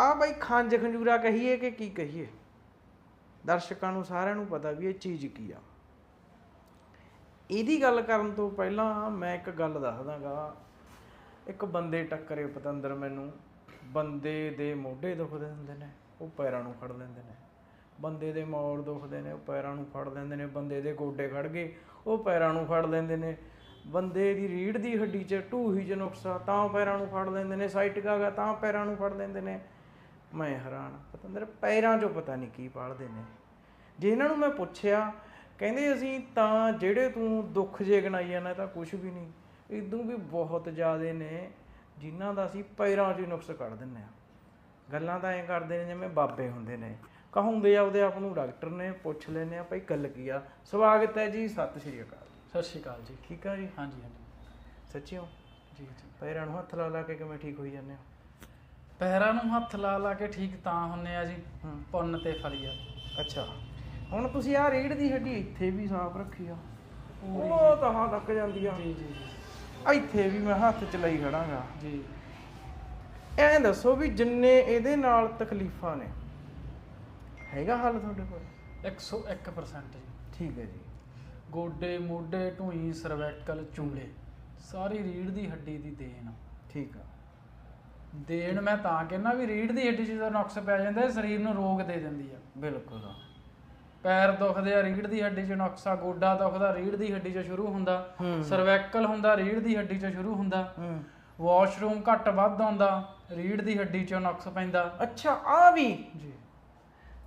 ਆ ਬਈ ਖੰਜ ਖੰਜੂਰਾ ਕਹੀਏ ਕਿ ਕੀ ਕਹੀਏ? ਦਰਸ਼ਕਾਂ ਨੂੰ ਸਾਰਿਆਂ ਨੂੰ ਪਤਾ ਵੀ ਇਹ ਚੀਜ਼ ਕੀ ਆ। ਇਹਦੀ ਗੱਲ ਕਰਨ ਤੋਂ ਪਹਿਲਾਂ ਮੈਂ ਇੱਕ ਗੱਲ ਦੱਸਦਾਗਾ। ਇੱਕ ਬੰਦੇ ਟੱਕਰੇ ਪਤੰਦਰ ਮੈਨੂੰ। ਬੰਦੇ ਦੇ ਮੋਢੇ ਦੁਖਦੇ ਹੁੰਦੇ ਨੇ, ਉਹ ਪੈਰਾਂ ਨੂੰ ਫੜ ਲੈਂਦੇ ਨੇ। ਬੰਦੇ ਦੇ ਮੋੜ ਦੁਖਦੇ ਨੇ, ਉਹ ਪੈਰਾਂ ਨੂੰ ਫੜ ਲੈਂਦੇ ਨੇ। ਬੰਦੇ ਦੇ ਗੋਡੇ ਖੜ ਗਏ, ਉਹ ਪੈਰਾਂ ਨੂੰ ਫੜ ਲੈਂਦੇ ਨੇ। ਬੰਦੇ ਦੀ ਰੀੜ ਦੀ ਹੱਡੀ 'ਚ ਢੂਹੀ 'ਚ ਨੁਕਸਾ, ਤਾਂ ਉਹ ਪੈਰਾਂ ਨੂੰ ਫੜ ਲੈਂਦੇ ਨੇ। ਸਾਈਟਿਕਾ ਗਾ ਤਾਂ ਪੈਰਾਂ ਨੂੰ ਫੜ ਲੈਂਦੇ ਨੇ। ਮੈਂ ਹੈਰਾਨ ਪਤੰਦਰ ਪੈਰਾਂ 'ਚੋਂ ਪਤਾ ਨਹੀਂ ਕੀ ਪਾਲਦੇ ਨੇ। ਜੇ ਇਹਨਾਂ ਨੂੰ ਮੈਂ ਪੁੱਛਿਆ ਕਹਿੰਦੇ ਅਸੀਂ ਤਾਂ ਜਿਹੜੇ ਤੂੰ ਦੁੱਖ ਜੇ ਗਣਾਈ ਜਾਂਦਾ ਤਾਂ ਕੁਝ ਵੀ ਨਹੀਂ। ਇਦੋਂ ਵੀ ਬਹੁਤ ਜ਼ਿਆਦੇ ਨੇ ਜਿਨ੍ਹਾਂ ਦਾ ਅਸੀਂ ਪੈਰਾਂ 'ਚ ਹੀ ਨੁਕਸ ਕੱਢ ਦਿੰਨੇ ਆ ਗੱਲਾਂ ਤਾਂ ਐਂ ਕਰਦੇ ਨੇ ਜਿਵੇਂ ਬਾਬੇ ਹੁੰਦੇ ਨੇ। ਕਹੋਂਦੇ ਆ ਉਹਦੇ ਆਪ ਨੂੰ ਡਾਕਟਰ ਨੇ ਪੁੱਛ ਲੈਨੇ ਆ ਭਾਈ ਗੱਲ ਕੀ ਆ? ਸਵਾਗਤ ਹੈ ਜੀ ਸਤਿ ਸ਼੍ਰੀ ਅਕਾਲ। ਸਤਿ ਸ਼੍ਰੀ ਅਕਾਲ ਜੀ। ਠੀਕ ਆ ਜੀ? ਹਾਂਜੀ ਹਾਂਜੀ। ਸੱਚੀਓ? ਜੀ ਜੀ। ਪੈਰਾਂ ਨੂੰ ਹੱਥ ਲਾ ਲਾ ਕੇ ਕਿਵੇਂ ਠੀਕ ਹੋਈ ਜਾਂਦੇ ਹੋ? ਪੈਰਾਂ ਨੂੰ ਹੱਥ ਲਾ ਲਾ ਕੇ ਠੀਕ ਤਾਂ ਹੁੰਨੇ ਆ ਜੀ ਹੂੰ। ਪੁੰਨ ਤੇ ਫਲੀਆ ਅੱਛਾ। ਹੁਣ ਤੁਸੀਂ ਆ ਰੀੜ ਦੀ ਹੱਡੀ ਇੱਥੇ ਵੀ ਸਾਫ਼ ਰੱਖੀ ਆ। ਉਹ ਤਾਂ ਹਾਂ ਤੱਕ ਜਾਂਦੀ ਆ। ਜੀ ਜੀ ਇੱਥੇ ਵੀ ਮੈਂ ਹੱਥ ਚ ਲਈ ਖੜਾਂਗਾ। ਜੀ। ਐਂ ਦੱਸੋ ਵੀ ਜਿੰਨੇ ਇਹਦੇ ਨਾਲ ਤਕਲੀਫਾਂ ਨੇ। ਹੈਗਾ ਹੱਲ ਤੁਹਾਡੇ ਕੋਲ? 101% ਜੀ। ਠੀਕ ਹੈ ਜੀ। ਗੋਡੇ ਮੋਢੇ ਢੂਈ ਸਰਵੈਕਲ ਚੂਲੇ ਸਾਰੀ ਰੀੜ ਦੀ ਹੱਡੀ ਦੀ ਦੇਣ। ਆ। ਠੀਕ ਆ। ਦੇਣ ਮੈਂ ਤਾਂ ਕਹਿੰਦਾ ਵੀ ਰੀੜ ਦੀ ਹੱਡੀ ਜਦੋਂ ਨੁਕਸ ਪੈ ਜਾਂਦਾ ਇਹ ਸਰੀਰ ਨੂੰ ਰੋਗ ਦੇ ਦਿੰਦੀ ਆ। ਬਿਲਕੁਲ। ਪੈਰ ਦੁਖਦੇ ਆ ਰੀੜ ਦੀ ਹੱਡੀ 'ਚ ਨੁਕਸਾ ਗੋਡਾ ਦੁਖਦਾ ਰੀੜ ਦੀ ਹੱਡੀ 'ਚ ਸ਼ੁਰੂ ਹੁੰਦਾ। ਸਰਵੈਕਲ ਹੁੰਦਾ ਰੀੜ ਦੀ ਹੱਡੀ 'ਚ ਸ਼ੁਰੂ ਹੁੰਦਾ। ਵਾਸ਼ਰੂਮ ਘੱਟ ਵੱਧ ਆਉਂਦਾ ਰੀੜ ਦੀ ਹੱਡੀ 'ਚੋਂ ਨੁਕਸ ਪੈਂਦਾ। ਅੱਛਾ ਆ ਵੀ? ਜੀ।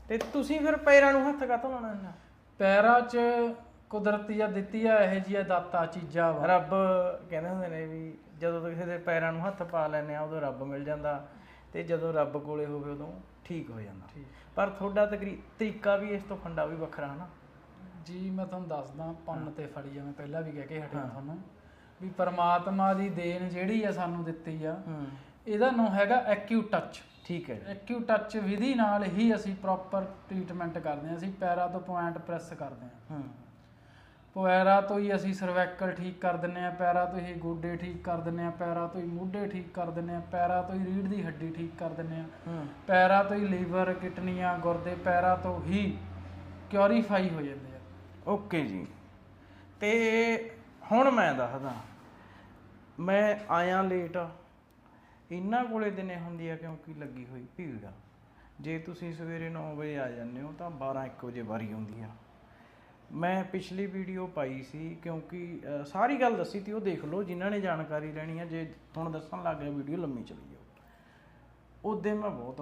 ਤੇ ਤੁਸੀਂ ਫਿਰ ਪੈਰਾਂ ਨੂੰ ਹੱਥ ਕਾਹਤੋਂ ਲਾਉਣਾ ਇਹਨਾਂ? ਪੈਰਾਂ 'ਚ ਕੁਦਰਤੀ ਆ ਦਿੱਤੀ ਆ ਇਹੋ ਜਿਹੀਆਂ ਦਾਤਾ ਚੀਜ਼ਾਂ ਵਾ। ਰੱਬ ਕਹਿੰਦੇ ਹੁੰਦੇ ਨੇ ਵੀ ਜਦੋਂ ਤੁਸੀਂ ਕਿਸੇ ਦੇ ਪੈਰਾਂ ਨੂੰ ਹੱਥ ਪਾ ਲੈਂਦੇ ਆ ਉਦੋਂ ਰੱਬ ਮਿਲ ਜਾਂਦਾ ਤੇ ਜਦੋਂ ਰੱਬ ਕੋਲੇ ਹੋਵੇ ਉਦੋਂ ਠੀਕ ਹੋ ਜਾਂਦਾ। ਪਰ ਤੁਹਾਡਾ ਤਕਰੀ ਤਰੀਕਾ ਵੀ ਇਸ ਤੋਂ ਫੰਡਾ ਵੀ ਵੱਖਰਾ ਹਨਾ। ਜੀ ਮੈਂ ਤੁਹਾਨੂੰ ਦੱਸਦਾ ਪੰਨ ਤੇ ਫੜੀ ਆ ਮੈਂ ਪਹਿਲਾਂ ਵੀ ਕਹਿ ਕੇ ਹਟਿਆ ਤੁਹਾਨੂੰ ਵੀ ਪਰਮਾਤਮਾ ਦੀ ਦੇਣ ਜਿਹੜੀ ਆ ਸਾਨੂੰ ਦਿੱਤੀ ਆ ਇਹਦਾ ਨਾਮ ਹੈਗਾ ਐਕਿਊ ਟੱਚ ਠੀਕ ਹੈ ਐਕਿਊ ਟੱਚ ਵਿਧੀ ਨਾਲ ਹੀ ਅਸੀਂ ਪ੍ਰੋਪਰ ਟ੍ਰੀਟਮੈਂਟ ਕਰਦੇ ਹਾਂ ਅਸੀਂ ਪੈਰਾਂ ਤੋਂ ਪੁਆਇੰਟ ਪ੍ਰੈਸ ਕਰਦੇ ਹੂੰ। ਪੈਰਾਂ ਤੋਂ ਹੀ ਅਸੀਂ ਸਰਵੈਕਲ ਠੀਕ ਕਰ ਦਿੰਨੇ ਆ ਪੈਰਾਂ ਤੋਂ ਹੀ ਗੋਡੇ ਠੀਕ ਕਰ ਦਿੰਨੇ ਆ ਪੈਰਾਂ ਤੋਂ ਹੀ ਮੋਢੇ ਠੀਕ ਕਰ ਦਿੰਨੇ ਆ ਪੈਰਾਂ ਤੋਂ ਹੀ ਰੀੜ ਦੀ ਹੱਡੀ ਠੀਕ ਕਰ ਦਿੰਨੇ ਆ ਹੂੰ। ਪੈਰਾਂ ਤੋਂ ਹੀ ਲੀਵਰ ਕਿਡਨੀਆਂ ਗੁਰਦੇ ਪੈਰਾਂ ਤੋਂ ਹੀ ਕਿਉਰੀਫਾਈ ਹੋ ਜਾਂਦੇ ਆ। ਓਕੇ ਜੀ। ਤੇ ਹੁਣ ਮੈਂ ਦੱਸਦਾ ਮੈਂ ਆਇਆ ਲੇਟ ਇਹਨਾਂ ਕੋਲੇ ਦਿਨੇ ਹੁੰਦੀ ਆ ਕਿਉਂਕਿ ਲੱਗੀ ਹੋਈ ਭੀੜ ਆ। ਜੇ ਤੁਸੀਂ ਸਵੇਰੇ 9 ਵਜੇ ਆ ਜਾਂਦੇ ਹੋ ਤਾਂ 12 1 ਵਜੇ ਵਾਰੀ ਆਉਂਦੀ ਆ। ਮੈਂ ਪਿਛਲੀ ਵੀਡੀਓ ਪਾਈ ਸੀ ਕਿਉਂਕਿ ਅ, ਸਾਰੀ ਗੱਲ ਦੱਸੀ ਤੀ ਉਹ ਦੇਖ ਲਓ ਜਿਨ੍ਹਾਂ ਨੇ ਜਾਣਕਾਰੀ ਲੈਣੀ ਹੈ ਜੇ ਹੁਣ ਦੱਸਣ ਲੱਗ ਗਿਆ ਵੀਡੀਓ ਲੰਮੀ ਚਲੀ ਜਾਓ ਉਦੋਂ ਮੈਂ ਬਹੁਤ